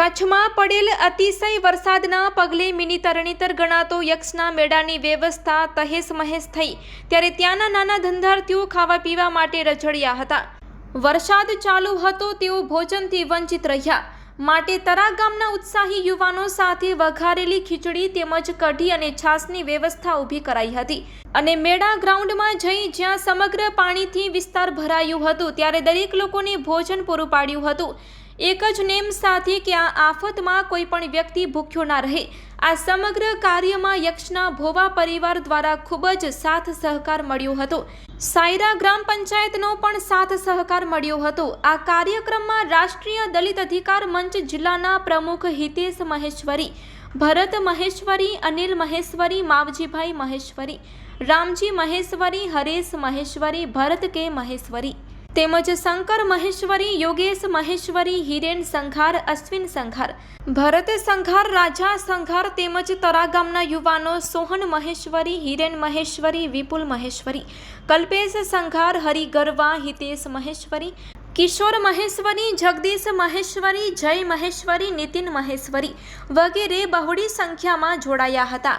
કચ્છમાં પડેલ અતિશય વરસાદના પગલે મિની તરણેતર ગણાતો યક્ષના મેળાની વ્યવસ્થા તહેસ મહેસ થઈ. ત્યારે ત્યાંના નાના ધંધાર્થીઓ ખાવા પીવા માટે રજળ્યા હતા. વરસાદ ચાલુ હતો તેઓ ભોજનથી વંચિત રહ્યા. માટે તરા ગામના ઉત્સાહી યુવાનો સાથે વઘારેલી ખીચડી તેમજ કઢી અને છાસની વ્યવસ્થા ઊભી કરાઈ હતી. અને મેળા ગ્રાઉન્ડમાં જઈ જ્યાં સમગ્ર પાણીથી વિસ્તાર ભરાયું હતું, ત્યારે દરેક લોકોને ભોજન પૂરું પાડ્યું હતું. એક જ નેમ સાથે કે આ આફતમાં કોઈ પણ વ્યક્તિ ભૂખ્યો ના રહે. આ સમગ્ર કાર્યમાં યક્ષના ભોવા પરિવાર દ્વારા ખૂબ જ સાથ સહકાર મળ્યો હતો. સાયરા ગ્રામ પંચાયતનો પણ સાથ સહકાર મળ્યો હતો. આ કાર્યક્રમમાં રાષ્ટ્રીય દલિત અધિકાર મંચ જિલ્લાના પ્રમુખ હિતેશ મહેશ્વરી, ભરત મહેશ્વરી, અનિલ મહેશ્વરી, માવજીભાઈ મહેશ્વરી, રામજી મહેશ્વરી, હરેશ મહેશ્વરી, ભરત કે મહેશ્વરી તેમજ શંકર મહેશ્વરી, યોગેશ મહેશ્વરી, હિરેન સંઘાર, અશ્વિન સંઘાર. ભરત સંઘાર, રાજા સંઘાર તેમજ તરા ગામના યુવાનો સોહન મહેશ્વરી, હિરેન મહેશ્વરી, વિપુલ મહેશ્વરી, કલ્પેશ સંઘાર હરિ ગરવા હિતેશ મહેશ્વરી, કિશોર મહેશ્વરી, જગદીશ મહેશ્વરી, જય મહેશ્વરી, નીતિન મહેશ્વરી વગેરે બહોળી સંખ્યામાં જોડાયા હતા.